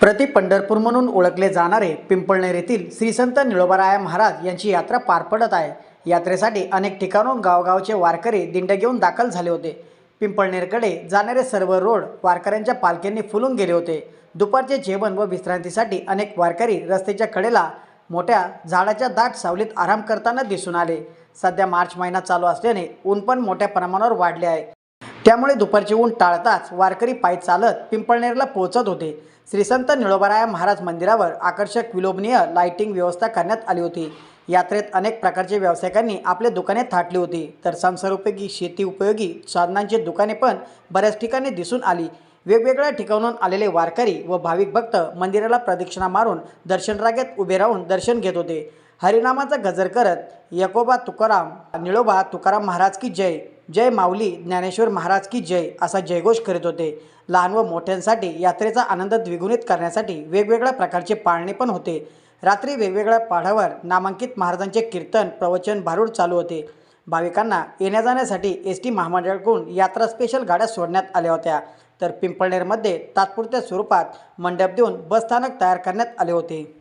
प्रति पंढरपूर म्हणून ओळखले जाणारे पिंपळनेर येथील श्री संत निळोबाराया महाराज यांची यात्रा पार पडत आहे. यात्रेसाठी अनेक ठिकाणून गावगावचे वारकरी दिंड घेऊन दाखल झाले होते. पिंपळनेरकडे जाणारे सर्व रोड वारकऱ्यांच्या पालख्यांनी फुलून गेले होते. दुपारचे जेवण व विश्रांतीसाठी अनेक वारकरी रस्त्याच्या कडेला मोठ्या झाडाच्या दाट सावलीत आराम करताना दिसून आले. सध्या मार्च महिना चालू असल्याने ऊन पण मोठ्या प्रमाणावर वाढले आहे. त्यामुळे दुपारचे ऊन टाळताच वारकरी पायी चालत पिंपळनेरला पोहोचत होते. श्री संत निळोबाराया महाराज मंदिरावर आकर्षक विलोभनीय लाइटिंग व्यवस्था करण्यात आली होती. यात्रेत अनेक प्रकारचे व्यावसायिकांनी आपले दुकाने थाटली होती. तर संसारोपयोगी शेती उपयोगी साधनांची दुकाने पण बऱ्याच ठिकाणी दिसून आली. वेगवेगळ्या ठिकाणून आलेले वारकरी व भाविक भक्त मंदिराला प्रदक्षिणा मारून दर्शन रागेत उभे राहून दर्शन घेत होते. हरिनामाचा गजर करत यकोबा तुकाराम निळोबा तुकाराम महाराज की जय. जय माऊली ज्ञानेश्वर महाराज की जय असा जयघोष करीत होते. लहान व मोठ्यांसाठी यात्रेचा आनंद द्विगुणित करण्यासाठी वेगवेगळ्या प्रकारचे पाळणे पण होते. रात्री वेगवेगळ्या पाढावर नामांकित महाराजांचे कीर्तन प्रवचन भारूड चालू होते. भाविकांना येण्या जाण्यासाठी एस टी महामंडळाकडून यात्रा स्पेशल गाड्या सोडण्यात आल्या होत्या. तर पिंपळनेरमध्ये तात्पुरत्या स्वरूपात मंडप देऊन बसस्थानक तयार करण्यात आले होते.